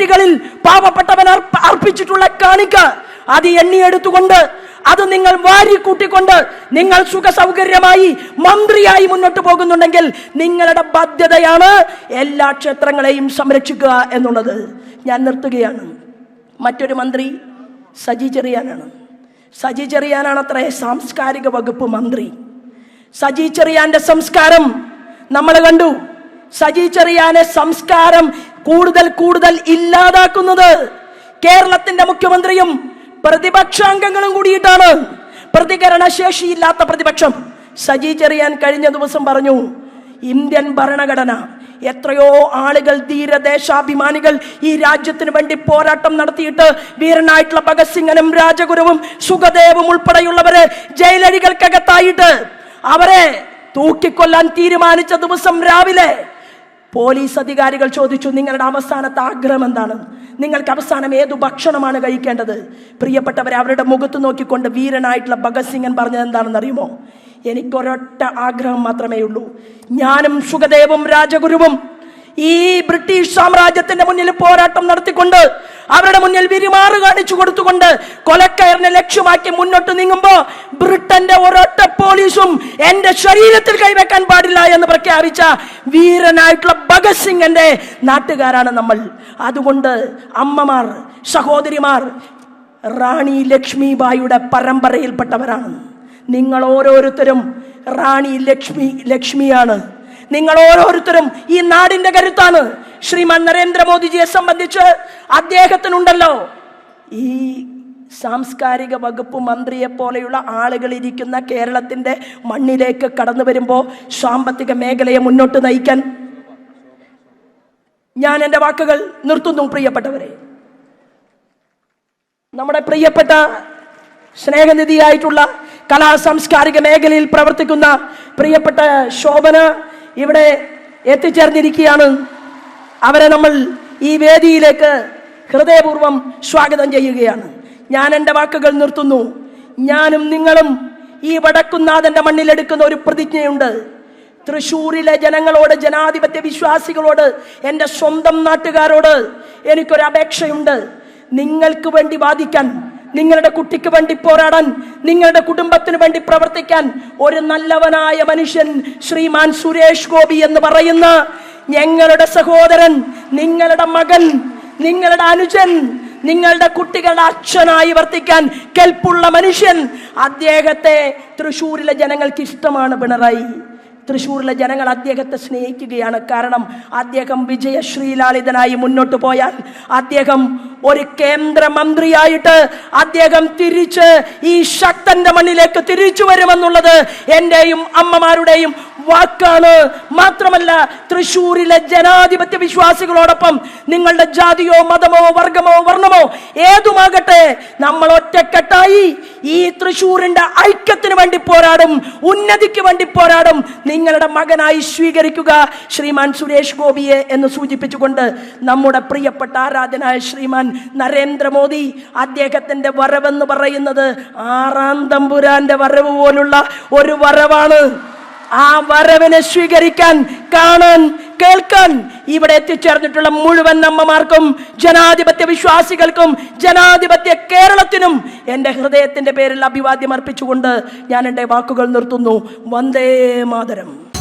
തീപ്പെട്ടികളിൽ പാവപ്പെട്ടവൻ അർപ്പ- അർപ്പിച്ചിട്ടുള്ള കാണിക്ക അത് എണ്ണിയെടുത്തുകൊണ്ട് അത് നിങ്ങൾ വാരി കൂട്ടിക്കൊണ്ട് നിങ്ങൾ സുഖ സൗകര്യമായി മന്ത്രിയായി മുന്നോട്ട് പോകുന്നുണ്ടെങ്കിൽ നിങ്ങളുടെ ബാധ്യതയാണ് എല്ലാ ക്ഷേത്രങ്ങളെയും സംരക്ഷിക്കുക എന്നുള്ളത്. ഞാൻ നിർത്തുകയാണ്. മറ്റൊരു മന്ത്രി സജി ചെറിയാനാണ്. സജി ചെറിയാനാണ് അത്രേ സാംസ്കാരിക വകുപ്പ് മന്ത്രി. സജി ചെറിയാന്റെ സംസ്കാരം നമ്മൾ കണ്ടു. സജി ചെറിയാനെ സംസ്കാരം കൂടുതൽ കൂടുതൽ ഇല്ലാതാക്കുന്നത് കേരളത്തിന്റെ മുഖ്യമന്ത്രിയും പ്രതിപക്ഷാംഗങ്ങളും കൂടിയിട്ടാണ്. പ്രതികരണ ശേഷിയില്ലാത്ത പ്രതിപക്ഷം. സജി ചെറിയാൻ കഴിഞ്ഞ ദിവസം പറഞ്ഞു ഇന്ത്യൻ ഭരണഘടന എത്രയോ ആളുകൾ ധീരദേശാഭിമാനികൾ ഈ രാജ്യത്തിന് വേണ്ടി പോരാട്ടം നടത്തിയിട്ട് വീരനായിട്ടുള്ള ഭഗത് സിംഗനും രാജഗുരുവും സുഖദേവും ഉൾപ്പെടെയുള്ളവരെ ജയിലഴികൾക്കകത്തായിട്ട് അവരെ തൂക്കിക്കൊല്ലാൻ തീരുമാനിച്ച ദിവസം രാവിലെ പോലീസ് അധികാരികൾ ചോദിച്ചു നിങ്ങളുടെ അവസാനത്തെ ആഗ്രഹം എന്താണ്? നിങ്ങൾക്ക് അവസാനം ഏതു ഭക്ഷണമാണ് കഴിക്കേണ്ടത്? പ്രിയപ്പെട്ടവരെ അവരുടെ മുഖത്ത് നോക്കിക്കൊണ്ട് വീരനായിട്ടുള്ള ഭഗത് സിംഗൻ പറഞ്ഞത് എന്താണെന്ന് അറിയുമോ? എനിക്കൊരൊറ്റ ആഗ്രഹം മാത്രമേ ഉള്ളൂ. ഞാനും സുഖദേവും രാജഗുരുവും ഈ ബ്രിട്ടീഷ് സാമ്രാജ്യത്തിന്റെ മുന്നിൽ പോരാട്ടം നടത്തിക്കൊണ്ട് അവരുടെ മുന്നിൽ വിരിമാറ് കാണിച്ചു കൊടുത്തുകൊണ്ട് കൊലക്കയറിനെ ലക്ഷ്യമാക്കി മുന്നോട്ട് നീങ്ങുമ്പോ ബ്രിട്ടന്റെ ഒരൊറ്റ പോലീസും എന്റെ ശരീരത്തിൽ കൈവെക്കാൻ പാടില്ല എന്ന് പ്രഖ്യാപിച്ച വീരനായിട്ടുള്ള ഭഗത് സിംഗന്റെ നാട്ടുകാരാണ് നമ്മൾ. അതുകൊണ്ട് അമ്മമാർ സഹോദരിമാർ റാണി ലക്ഷ്മിബായിയുടെ പരമ്പരയിൽപ്പെട്ടവരാണ്. നിങ്ങൾ ഓരോരുത്തരും റാണി ലക്ഷ്മി ലക്ഷ്മിയാണ്. നിങ്ങൾ ഓരോരുത്തരും ഈ നാടിന്റെ കരുത്താണ്. ശ്രീമാൻ നരേന്ദ്രമോദിജിയെ സംബന്ധിച്ച് അദ്ദേഹത്തിനുണ്ടല്ലോ. ഈ സാംസ്കാരിക വകുപ്പ് മന്ത്രിയെ പോലെയുള്ള ആളുകൾ ഇരിക്കുന്ന കേരളത്തിന്റെ മണ്ണിലേക്ക് കടന്നു വരുമ്പോൾ സാമ്പത്തിക മേഖലയെ മുന്നോട്ട് നയിക്കാൻ ഞാൻ എന്റെ വാക്കുകൾ നിർത്തുന്നു പ്രിയപ്പെട്ടവരെ. നമ്മുടെ പ്രിയപ്പെട്ട സ്നേഹനിധിയായിട്ടുള്ള കലാ സാംസ്കാരിക മേഖലയിൽ പ്രവർത്തിക്കുന്ന പ്രിയപ്പെട്ട ശോഭന ഇവിടെ എത്തിച്ചേർന്നിരിക്കുകയാണ്. അവരെ നമ്മൾ ഈ വേദിയിലേക്ക് ഹൃദയപൂർവം സ്വാഗതം ചെയ്യുകയാണ്. ഞാൻ എന്റെ വാക്കുകൾ നിർത്തുന്നു. ഞാനും നിങ്ങളും ഈ വടക്കുന്നാഥന്റെ മണ്ണിലെടുക്കുന്ന ഒരു പ്രതിജ്ഞയുണ്ട്. തൃശ്ശൂരിലെ ജനങ്ങളോട് ജനാധിപത്യ വിശ്വാസികളോട് എന്റെ സ്വന്തം നാട്ടുകാരോട് എനിക്കൊരു അപേക്ഷയുണ്ട്. നിങ്ങൾക്ക് വേണ്ടി വാദിക്കാൻ നിങ്ങളുടെ കുട്ടിക്ക് വേണ്ടി പോരാടാൻ നിങ്ങളുടെ കുടുംബത്തിന് വേണ്ടി പ്രവർത്തിക്കാൻ ഒരു നല്ലവനായ മനുഷ്യൻ ശ്രീമാൻ സുരേഷ് ഗോപി എന്ന് പറയുന്ന ഞങ്ങളുടെ സഹോദരൻ നിങ്ങളുടെ മകൻ നിങ്ങളുടെ അനുജൻ നിങ്ങളുടെ കുട്ടികളുടെ അച്ഛനായി വർത്തിക്കാൻ കെൽപ്പുള്ള മനുഷ്യൻ. അദ്ദേഹത്തെ തൃശ്ശൂരിലെ ജനങ്ങൾക്ക് ഇഷ്ടമാണ് പിണറായി. തൃശ്ശൂരിലെ ജനങ്ങൾ അദ്ദേഹത്തെ സ്നേഹിക്കുകയാണ്. കാരണം അദ്ദേഹം വിജയശ്രീലാളിതനായി മുന്നോട്ട് പോയാൽ അദ്ദേഹം ഒരു കേന്ദ്രമന്ത്രിയായിട്ട് അദ്ദേഹം തിരിച്ച് ഈ ശക്തന്റെ മണ്ണിലേക്ക് തിരിച്ചു വരുമെന്നുള്ളത് എന്റെയും അമ്മമാരുടെയും വാക്കാണ്. മാത്രമല്ല തൃശ്ശൂരിലെ ജനാധിപത്യ വിശ്വാസികളോടൊപ്പം നിങ്ങളുടെ ജാതിയോ മതമോ വർഗമോ ഏതുമാകട്ടെ നമ്മൾ ഒറ്റക്കെട്ടായി ഈ തൃശൂരിന്റെ ഐക്യത്തിന് വേണ്ടി പോരാടും ഉന്നതിക്ക് വേണ്ടി പോരാടും. നിങ്ങളുടെ മകനായി സ്വീകരിക്കുക ശ്രീമാൻ സുരേഷ് ഗോപിയെ എന്ന് സൂചിപ്പിച്ചുകൊണ്ട് നമ്മുടെ പ്രിയപ്പെട്ട ആരാധനായ ശ്രീമാൻ നരേന്ദ്രമോദി അദ്ദേഹത്തിന്റെ വരവെന്ന് പറയുന്നത് ആറാം തമ്പുരാന്റെ വരവ് പോലുള്ള ഒരു വരവാണ്. ആ വരവിനെ സ്വീകരിക്കാൻ കാണാൻ കേൾക്കാൻ ഇവിടെ എത്തിച്ചേർന്നിട്ടുള്ള മുഴുവൻ അമ്മമാർക്കും ജനാധിപത്യ വിശ്വാസികൾക്കും ജനാധിപത്യ കേരളത്തിനും എന്റെ ഹൃദയത്തിന്റെ പേരിൽ അഭിവാദ്യം അർപ്പിച്ചുകൊണ്ട് ഞാൻ എന്റെ വാക്കുകൾ നിർത്തുന്നു. വന്ദേ മാതരം.